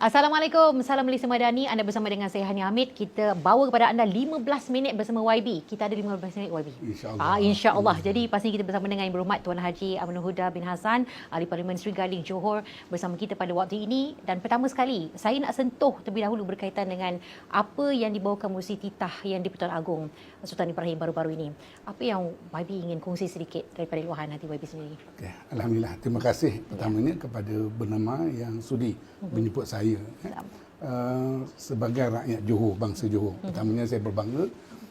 Assalamualaikum, salam Malaysia Madani. Anda bersama dengan saya Hani Hamid. Kita bawa kepada anda 15 minit bersama YB. Kita ada 15 minit YB. InsyaAllah. Ah, InsyaAllah. Jadi pasti kita bersama dengan Yang Berhormat Tuan Haji Aminul Huda bin Hassan, Ahli Parlimen Seri Gading Johor bersama kita pada waktu ini. Dan pertama sekali, saya nak sentuh terlebih dahulu berkaitan dengan apa yang dibawakan musi titah yang di Pertuan Agong Sultan Ibrahim baru-baru ini. Apa yang YB ingin kongsi sedikit daripada luahan hati YB sendiri? Okay. Alhamdulillah. Terima kasih pertamanya kepada bernama yang sudi menjemput saya. Eh. Uh, sebagai rakyat Johor, bangsa Johor. Pertamanya saya berbangga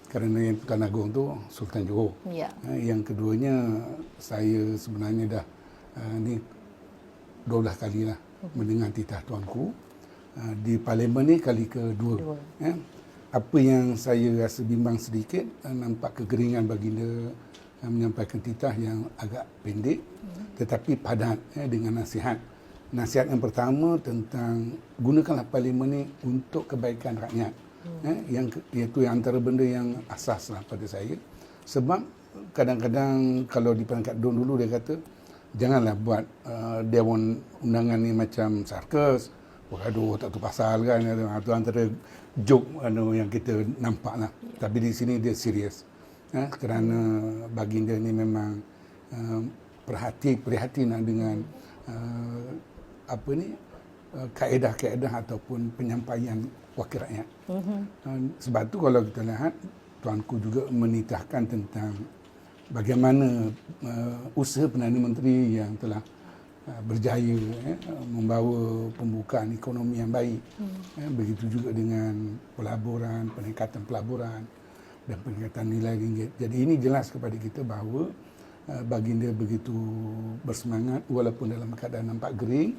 kerana yang Tuan Agong tu Sultan Johor. Ya. Eh, Yang keduanya saya sebenarnya dah uh, ni 12 kali lah mendengar titah tuanku. Uh, di parlimen ni kali kedua. Dua. Eh, apa yang saya rasa bimbang sedikit uh, nampak kegeringan baginda uh, menyampaikan titah yang agak pendek tetapi padat eh, dengan nasihat. Nasihat yang pertama tentang gunakanlah parlimen ni untuk kebaikan rakyat. Eh, yang iaitu yang antara benda yang asas lah pada saya. Sebab kadang-kadang kalau di peringkat DUN dulu dia kata janganlah buat uh, dewan undangan ni macam sarkas. Wah, aduh, tak tu pasal kan. Itu antara joke anu, yang kita nampak lah. Tapi di sini dia serius. Eh, kerana baginda ni memang uh, perhati, prihatin dengan uh, apa ni uh, kaedah-kaedah ataupun penyampaian wakil rakyat. Mm-hmm. Sebab tu kalau kita lihat tuanku juga menitahkan tentang bagaimana uh, usaha Perdana Menteri yang telah uh, berjaya eh, membawa pembukaan ekonomi yang baik. Hmm. Eh, begitu juga dengan pelaburan, peningkatan pelaburan dan peningkatan nilai ringgit. Jadi ini jelas kepada kita bahawa uh, baginda begitu bersemangat walaupun dalam keadaan nampak gering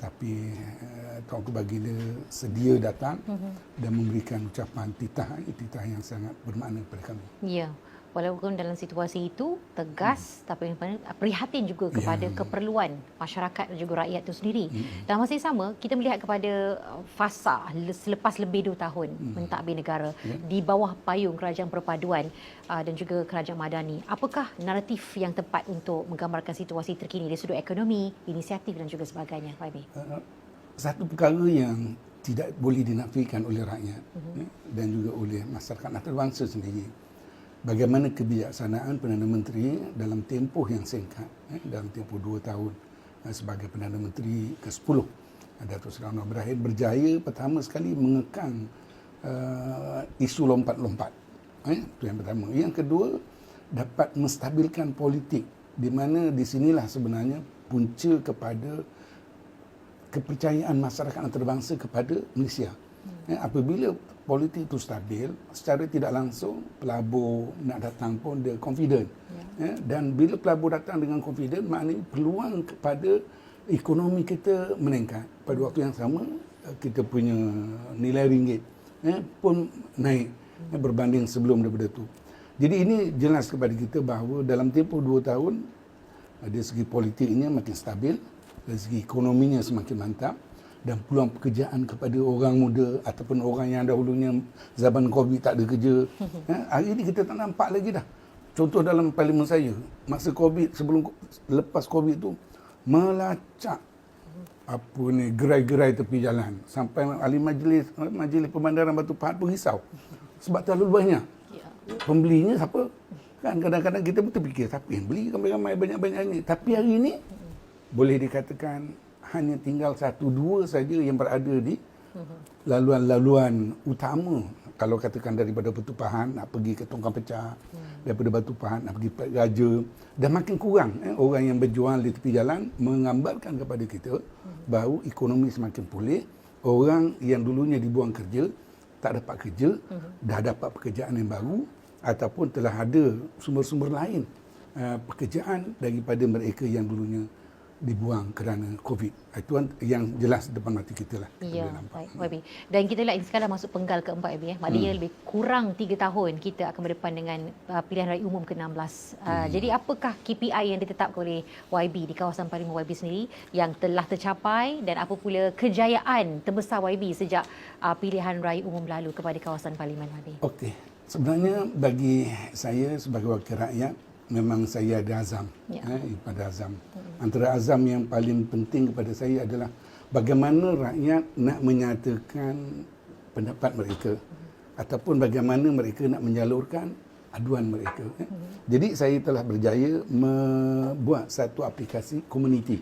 tapi uh, Tuanku Baginda sedia datang uh-huh. dan memberikan ucapan titah, titah yang sangat bermakna kepada kami. Ya. Walaupun dalam situasi itu tegas hmm. tapi paling prihatin juga kepada Ya. keperluan masyarakat dan juga rakyat itu sendiri. Hmm. Dalam masa yang sama kita melihat kepada uh, fasa le- selepas lebih dua tahun hmm. mentadbir negara Ya. di bawah payung kerajaan perpaduan uh, dan juga kerajaan madani. Apakah naratif yang tepat untuk menggambarkan situasi terkini dari sudut ekonomi, inisiatif dan juga sebagainya, YB? Uh, satu perkara yang tidak boleh dinafikan oleh rakyat uh-huh. dan juga oleh masyarakat antarabangsa sendiri. Bagaimana kebijaksanaan Perdana Menteri dalam tempoh yang singkat, eh, dalam tempoh dua tahun eh, sebagai Perdana Menteri ke-10, eh, Datuk Seri Anwar Ibrahim berjaya pertama sekali mengekang uh, isu lompat-lompat. Eh, itu yang pertama. Yang kedua, dapat menstabilkan politik di mana di sinilah sebenarnya punca kepada kepercayaan masyarakat antarabangsa kepada Malaysia. Hmm. apabila politik itu stabil, secara tidak langsung pelabur nak datang pun dia confident. Ya. dan bila pelabur datang dengan confident, maknanya peluang kepada ekonomi kita meningkat. Pada waktu yang sama, eh, kita punya nilai ringgit ya, pun naik ya, berbanding sebelum daripada itu. Jadi ini jelas kepada kita bahawa dalam tempoh dua tahun, eh, dari segi politiknya makin stabil, dari segi ekonominya semakin mantap dan peluang pekerjaan kepada orang muda ataupun orang yang dahulunya zaman Covid tak ada kerja. ya, hari ini kita tak nampak lagi dah. Contoh dalam parlimen saya, masa Covid sebelum lepas Covid tu melacak apa ni gerai-gerai tepi jalan sampai ahli majlis majlis pemandaran Batu Pahat pun risau sebab terlalu banyak. Ya. Pembelinya siapa? Kan kadang-kadang kita pun terfikir siapa yang beli ramai-ramai banyak-banyak ni. Tapi hari ini boleh dikatakan hanya tinggal satu dua saja yang berada di laluan-laluan utama. Kalau katakan daripada Batu Pahat nak pergi ke Tongkang Pecah, daripada Batu Pahat nak pergi Perak Raja dan makin kurang eh, orang yang berjual di tepi jalan menggambarkan kepada kita bahawa ekonomi semakin pulih, orang yang dulunya dibuang kerja tak dapat kerja, dah dapat pekerjaan yang baru ataupun telah ada sumber-sumber lain uh, pekerjaan daripada mereka yang dulunya dibuang kerana COVID. Itu yang jelas depan mata kita lah. kita Ya, baik. Dan kita lihat sekarang masuk penggal keempat YB. Eh. Maknanya hmm. lebih kurang tiga tahun kita akan berdepan dengan uh, pilihan raya umum ke-16. Uh, hmm. Jadi apakah KPI yang ditetapkan oleh YB di kawasan Parlimen YB sendiri yang telah tercapai dan apa pula kejayaan terbesar YB sejak uh, pilihan raya umum lalu kepada kawasan Parlimen YB? Okey. Sebenarnya bagi saya sebagai wakil rakyat memang saya ada azam Ya. eh, pada azam. Antara azam yang paling penting kepada saya adalah bagaimana rakyat nak menyatakan pendapat mereka ataupun bagaimana mereka nak menyalurkan aduan mereka. eh. Jadi saya telah berjaya membuat satu aplikasi komuniti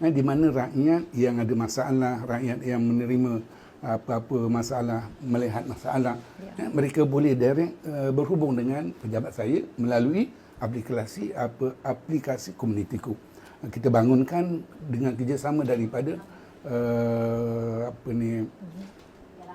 eh, di mana rakyat yang ada masalah, rakyat yang menerima apa-apa masalah, melihat masalah, eh, mereka boleh direct uh, berhubung dengan pejabat saya melalui aplikasi apa aplikasi komunitiku. Kita bangunkan dengan kerjasama daripada uh, apa ni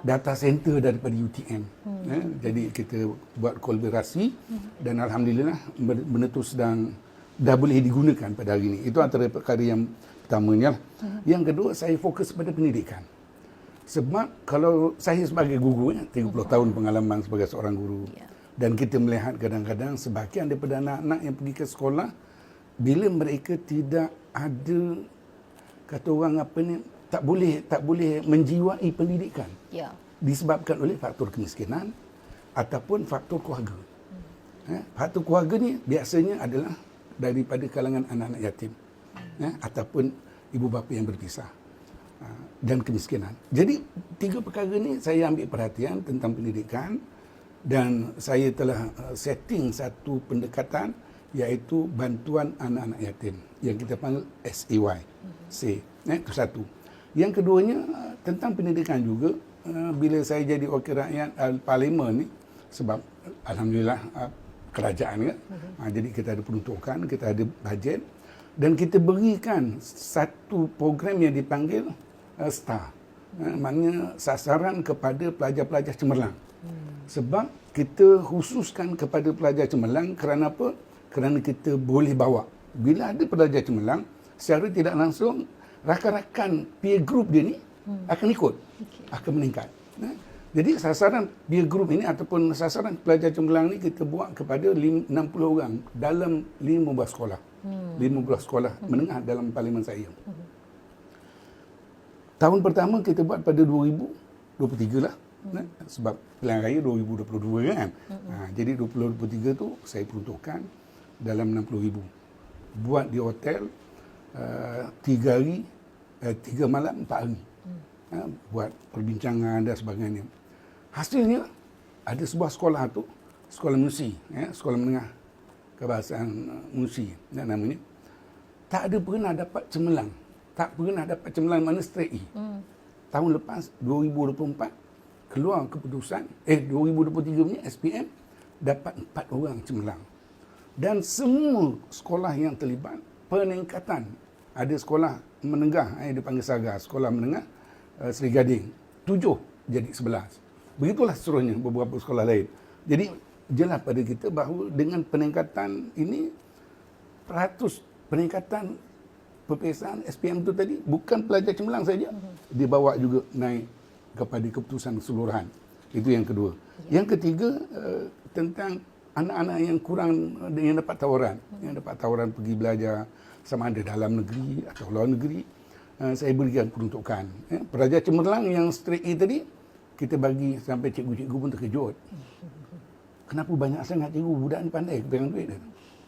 data center daripada UTM. Hmm. Eh, jadi kita buat kolaborasi hmm. dan alhamdulillah benda tu sedang dah boleh digunakan pada hari ini. Itu antara perkara yang pertamanya. Hmm. Yang kedua saya fokus pada pendidikan. Sebab kalau saya sebagai guru ya, 30 hmm. tahun pengalaman sebagai seorang guru yeah. Dan kita melihat kadang-kadang sebahagian daripada anak-anak yang pergi ke sekolah bila mereka tidak ada kata orang apa ni tak boleh tak boleh menjiwai pendidikan. Ya. Disebabkan oleh faktor kemiskinan ataupun faktor keluarga. Hmm. Eh, faktor keluarga ni biasanya adalah daripada kalangan anak-anak yatim. Hmm. Eh, ataupun ibu bapa yang berpisah. Uh, dan kemiskinan. Jadi tiga perkara ni saya ambil perhatian tentang pendidikan dan saya telah uh, setting satu pendekatan iaitu bantuan anak-anak yatim yang kita panggil SAY. C. Eh, itu satu. Yang keduanya uh, tentang pendidikan juga uh, bila saya jadi wakil rakyat parlimen ni sebab alhamdulillah kerajaan kan. Uh, jadi kita ada peruntukan, kita ada bajet dan kita berikan satu program yang dipanggil uh, STAR. Uh, maknanya sasaran kepada pelajar-pelajar cemerlang. Sebab kita khususkan kepada pelajar cemerlang kerana apa? Kerana kita boleh bawa. Bila ada pelajar cemerlang, secara tidak langsung rakan-rakan peer group dia ni hmm. akan ikut, okay. akan meningkat. Eh? Jadi sasaran peer group ini ataupun sasaran pelajar cemerlang ni kita buat kepada 60 orang dalam 15 sekolah. Hmm. 15 sekolah hmm. menengah dalam parlimen saya. Hmm. Tahun pertama kita buat pada 2023 lah. Hmm. Eh? Sebab pilihan raya 2022 kan. Hmm. Ha, jadi 2023 tu saya peruntukkan dalam 60 ribu. Buat di hotel uh, tiga hari, uh, tiga malam, empat hari. Hmm. Uh, buat perbincangan dan sebagainya. Hasilnya, ada sebuah sekolah tu, sekolah musi, ya, sekolah menengah kebahasaan uh, musi dan namanya, tak ada pernah dapat cemerlang. Tak pernah dapat cemerlang mana straight E. Hmm. Tahun lepas, 2024, keluar keputusan, eh 2023 punya SPM, dapat empat orang cemerlang. Dan semua sekolah yang terlibat, peningkatan ada sekolah menengah eh dipanggil Saga, sekolah menengah uh, Seri Gading. Tujuh jadi sebelas. Begitulah seterusnya beberapa sekolah lain. Jadi jelas pada kita bahawa dengan peningkatan ini peratus peningkatan perpesaan SPM itu tadi bukan pelajar cemerlang saja dibawa juga naik kepada keputusan keseluruhan. Itu yang kedua. Ya. Yang ketiga uh, tentang anak-anak yang kurang yang dapat tawaran, yang dapat tawaran pergi belajar sama ada dalam negeri atau luar negeri, uh, saya berikan peruntukan. Eh, pelajar cemerlang yang straight A tadi, kita bagi sampai cikgu-cikgu pun terkejut. Kenapa banyak sangat cikgu budak ni pandai pegang duit dia?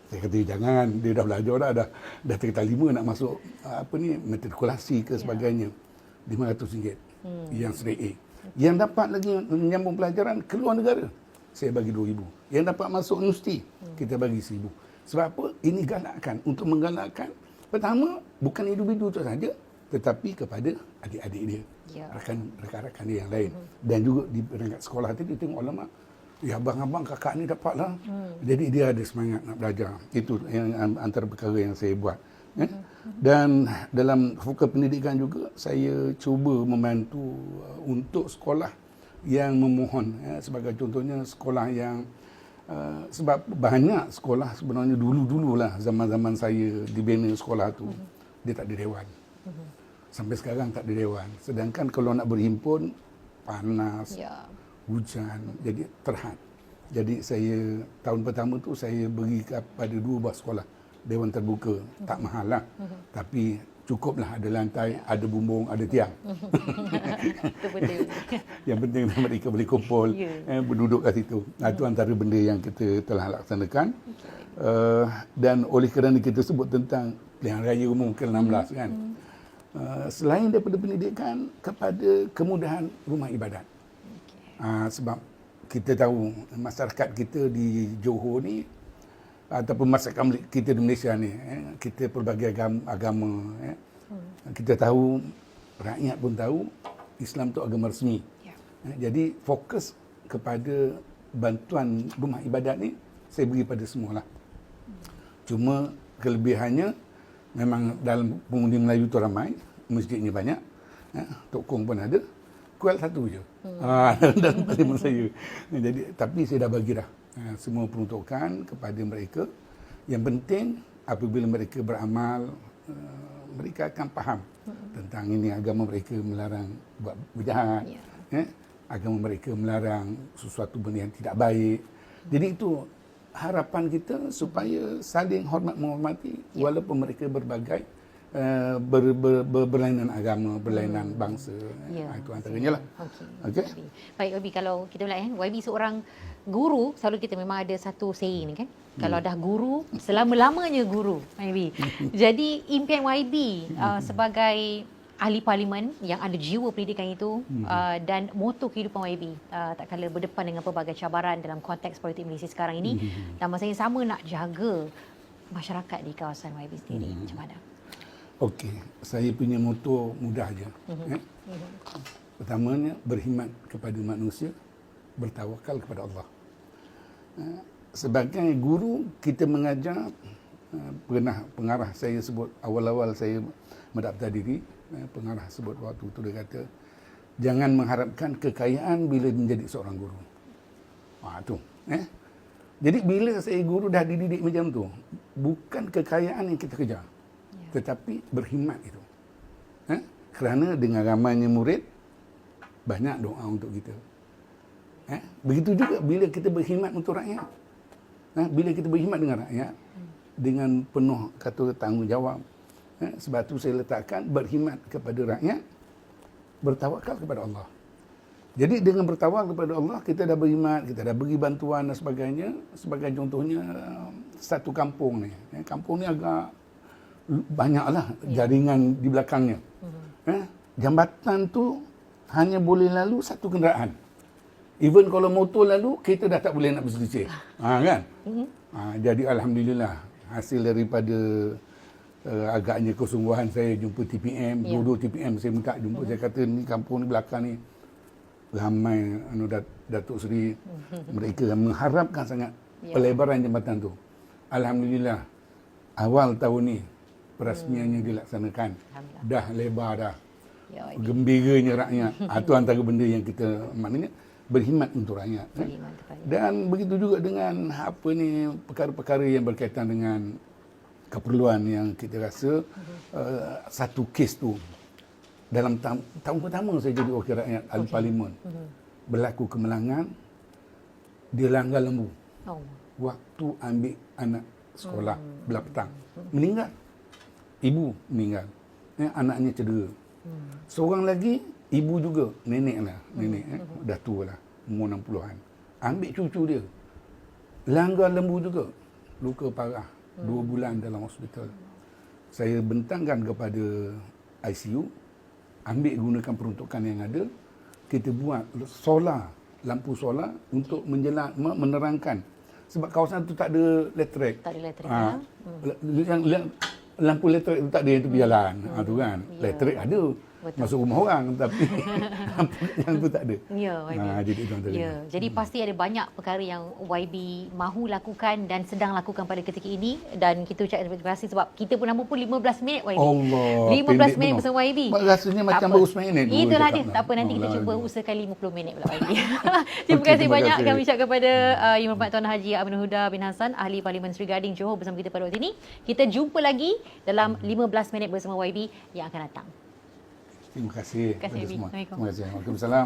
Saya kata jangan, dia dah belajar dah, dah, dah tingkat lima nak masuk apa ni matrikulasi ke sebagainya. RM500 hmm. yang straight A. Yang dapat lagi menyambung pelajaran keluar negara, saya bagi RM2,000. Yang dapat masuk universiti, hmm. kita bagi RM1,000. Sebab apa? Ini galakkan untuk menggalakkan pertama bukan individu itu saja tetapi kepada adik-adik dia. Ya. Rakan rakan-rakan dia yang lain. Hmm. Dan juga di peringkat sekolah tadi tengok ulama ya abang-abang kakak ni dapatlah. Hmm. Jadi dia ada semangat nak belajar. Itu yang antara perkara yang saya buat. Hmm. Dan dalam fokus pendidikan juga saya cuba membantu uh, untuk sekolah yang memohon ya, sebagai contohnya sekolah yang Uh, sebab banyak sekolah sebenarnya dulu-dululah zaman-zaman saya dibina sekolah tu uh-huh. dia tak ada dewan. Uh-huh. Sampai sekarang tak ada dewan. Sedangkan kalau nak berhimpun panas, yeah. hujan, jadi terhad. Jadi saya tahun pertama tu saya beri kepada dua buah sekolah dewan terbuka, tak mahal lah. Uh-huh. Tapi cukuplah ada lantai, ada bumbung, ada tiang. Itu yang penting mereka boleh kumpul, yeah. eh, berduduk kat situ. Nah, itu antara benda yang kita telah laksanakan. Okay. Uh, dan oleh kerana kita sebut tentang pilihan raya umum ke-16 kan. Uh, selain daripada pendidikan kepada kemudahan rumah ibadat. Uh, sebab kita tahu masyarakat kita di Johor ni ataupun masyarakat kita di Malaysia ni eh, kita pelbagai agama, agama eh. kita tahu rakyat pun tahu Islam tu agama resmi Ya. Eh, jadi fokus kepada bantuan rumah ibadat ni saya beri pada semua lah cuma kelebihannya memang dalam pengundi Melayu tu ramai masjidnya banyak eh, tokong pun ada kuat satu je hmm. ha, dalam parlimen saya jadi tapi saya dah bagi dah semua peruntukan kepada mereka yang penting apabila mereka beramal uh, mereka akan faham hmm. tentang ini agama mereka melarang buat berjahat Ya. eh, agama mereka melarang sesuatu benda yang tidak baik jadi itu harapan kita supaya saling hormat menghormati Ya. walaupun mereka berbagai uh, ber, ber, ber, berlainan agama, berlainan bangsa. Ya. Ha, itu antaranya lah. Okey. YB. Baik YB kalau kita melihat eh YB seorang guru selalu kita memang ada satu saying ni kan. Hmm. Kalau dah guru selama-lamanya guru YB. Jadi impian YB uh, sebagai ahli parlimen yang ada jiwa pendidikan itu Hmm. uh, dan moto kehidupan YB uh, tak kala berdepan dengan pelbagai cabaran dalam konteks politik Malaysia sekarang ini Hmm. dan masa yang sama nak jaga masyarakat di kawasan YB sendiri Hmm. macam mana? Okey, saya punya moto mudah je. Eh? Pertamanya berkhidmat kepada manusia, bertawakal kepada Allah. Eh, Sebagai guru kita mengajar eh, pernah pengarah saya sebut awal-awal saya mendaftar diri eh, pengarah sebut waktu itu dia kata jangan mengharapkan kekayaan bila menjadi seorang guru. Ha tu, eh. Jadi bila saya guru dah dididik macam tu, bukan kekayaan yang kita kejar. Tetapi berkhidmat itu. Eh? Kerana dengan ramainya murid banyak doa untuk kita. Eh? Begitu juga bila kita berkhidmat untuk rakyat. Eh? Bila kita berkhidmat dengan rakyat dengan penuh kata tanggungjawab. Eh? Sebab tu saya letakkan berkhidmat kepada rakyat bertawakal kepada Allah. Jadi dengan bertawakal kepada Allah kita dah berkhidmat, kita dah beri bantuan dan sebagainya. Sebagai contohnya satu kampung ni. Eh, Kampung ni agak banyaklah jaringan di belakangnya. Eh, jambatan tu hanya boleh lalu satu kenderaan. Even kalau motor lalu, kita dah tak boleh nak berselisih. Ha, kan? Ha, jadi Alhamdulillah, hasil daripada uh, agaknya kesungguhan saya jumpa TPM, Ya. dua-dua TPM saya minta jumpa. Saya kata ni kampung ni belakang ni ramai anu Dat- Datuk Seri mereka mengharapkan sangat Ya. pelebaran jambatan tu. Alhamdulillah awal tahun ni perasmiannya dilaksanakan. Alhamdulillah. Dah lebar dah. Ya, YB. Gembiranya rakyat. Itu antara benda yang kita maknanya berkhidmat untuk rakyat. eh. Berkhidmat Dan begitu juga dengan apa ni perkara-perkara yang berkaitan dengan keperluan yang kita rasa uh, satu kes tu dalam tahun, tahun pertama saya jadi wakil rakyat ahli parlimen berlaku kemelangan dia langgar lembu Oh. waktu ambil anak sekolah belah petang meninggal ibu meninggal. Eh, anaknya cedera. Seorang lagi ibu juga. Nenek lah nenek eh, dah tua lah umur 60-an ambil cucu dia. Langgar lembu juga. Luka parah. Dua bulan dalam hospital. Saya bentangkan kepada ICU ambil gunakan peruntukan yang ada. Kita buat solar lampu solar untuk menjelang menerangkan. Sebab kawasan tu tak ada elektrik. Tak ada elektrik, Ah, ya? yang, yang lampu elektrik tu tak ada yang tepi jalan ha, tu kan Ya. elektrik ada Betul. masuk rumah orang tapi yang tu tak ada Ya, YB. Ah, jadi antara Ya, jadi pasti ada banyak perkara yang YB mahu lakukan dan sedang lakukan pada ketika ini dan kita ucapkan terima kasih sebab kita pun nama pun 15 minit YB. Allah 15 pendek minit bersama YB. Rasanya Tak macam apa. baru sembilan minit dulu Itulah dia. Tak apa nanti kita Allah cuba usahakan 50 minit pula YB. terima kasih terima banyak kasih. kami ucap kepada uh, Yang Berhormat Tuan Haji Abdul Huda bin Hassan ahli Parlimen Seri Gading Johor bersama kita pada waktu ini. Kita jumpa lagi dalam 15 minit bersama YB yang akan datang. Terima kasih Terima kasih, semua Assalamualaikum. terima kasih Waalaikumsalam